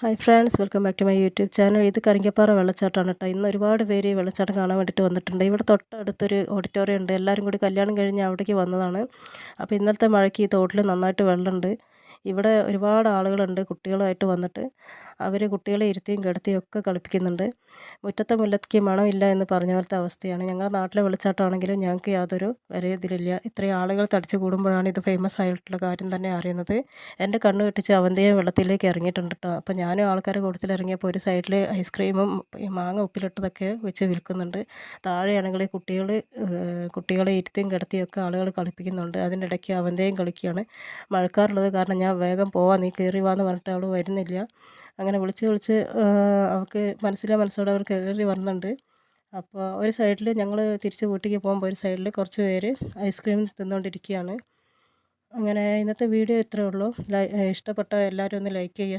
Hi friends welcome back to my YouTube channel ഇത് കരിങ്കപ്പാറ വെള്ളച്ചാട്ടമാണ് കേട്ടോ. ഇന്ന് ഒരുപാട് പേര് ഈ വെള്ളച്ചാട്ടം കാണാൻ വേണ്ടിയിട്ട് വന്നിട്ടുണ്ട്. ഇവിടെ തൊട്ടടുത്തൊരു ഓഡിറ്റോറിയം ഉണ്ട്. എല്ലാവരും കൂടി കല്യാണം കഴിഞ്ഞ് അവിടേക്ക് വന്നതാണ്. അപ്പോൾ ഇന്നലത്തെ മഴയ്ക്ക് ഈ തോട്ടിൽ നന്നായിട്ട് വെള്ളമുണ്ട്. ഇവിടെ ഒരുപാട് ആളുകളുണ്ട് കുട്ടികളായിട്ട് വന്നിട്ട്. അവർ കുട്ടികളെ ഇരുത്തിയും കിടത്തിയും ഒക്കെ കളിപ്പിക്കുന്നുണ്ട്. മുറ്റത്തെ മുല്ലയ്ക്ക് മണമില്ല എന്ന് പറഞ്ഞ പോലത്തെ അവസ്ഥയാണ്. ഞങ്ങളുടെ നാട്ടിലെ വെള്ളച്ചാട്ടമാണെങ്കിലും ഞങ്ങൾക്ക് യാതൊരു വരെ ഇതിലില്ല ഇത്രയും ആളുകൾ തടിച്ച് കൂടുമ്പോഴാണ് ഇത് ഫേമസ് ആയിട്ടുള്ള കാര്യം തന്നെ അറിയുന്നത്. എന്റെ കണ്ണ് കെട്ടിച്ച് അവന്തിയും വെള്ളത്തിലേക്ക് ഇറങ്ങിയിട്ടുണ്ട് കേട്ടോ അപ്പോൾ ഞാനും ആൾക്കാരെ കൂട്ടത്തിൽ ഇറങ്ങിയപ്പോൾ ഒരു സൈഡിൽ ഐസ്ക്രീമും മാങ്ങ ഉപ്പിലിട്ടതൊക്കെ വെച്ച് വിൽക്കുന്നുണ്ട്. താഴെയാണെങ്കിൽ കുട്ടികൾ കുട്ടികളെ ഇരുത്തിയും കിടത്തിയും ഒക്കെ ആളുകൾ കളിപ്പിക്കുന്നുണ്ട്. അതിന്റെ ഇടയ്ക്ക് അവന്തിയും കളിക്കുകയാണ്. മഴക്കാറുള്ളത് കാരണം ഞാൻ വേഗം പോവാം നീ കയറി വാന്ന് പറഞ്ഞിട്ട് അവൾ വരുന്നില്ല. അങ്ങനെ വിളിച്ച് വിളിച്ച് അവൾക്ക് മനസ്സിലെ മനസ്സോടെ അവർ കയറി വരുന്നുണ്ട് അപ്പോൾ ഒരു സൈഡിൽ ഞങ്ങൾ തിരിച്ച് വീട്ടിലേക്ക് പോകുമ്പോൾ ഒരു സൈഡിൽ കുറച്ച് പേര് ഐസ്ക്രീം തിന്നുകൊണ്ടിരിക്കുകയാണ് അങ്ങനെ ഇന്നത്തെ വീഡിയോ ഇത്രയേ ഉള്ളൂ. ഇഷ്ടപ്പെട്ട എല്ലാവരും ഒന്ന് ലൈക്ക് ചെയ്യുക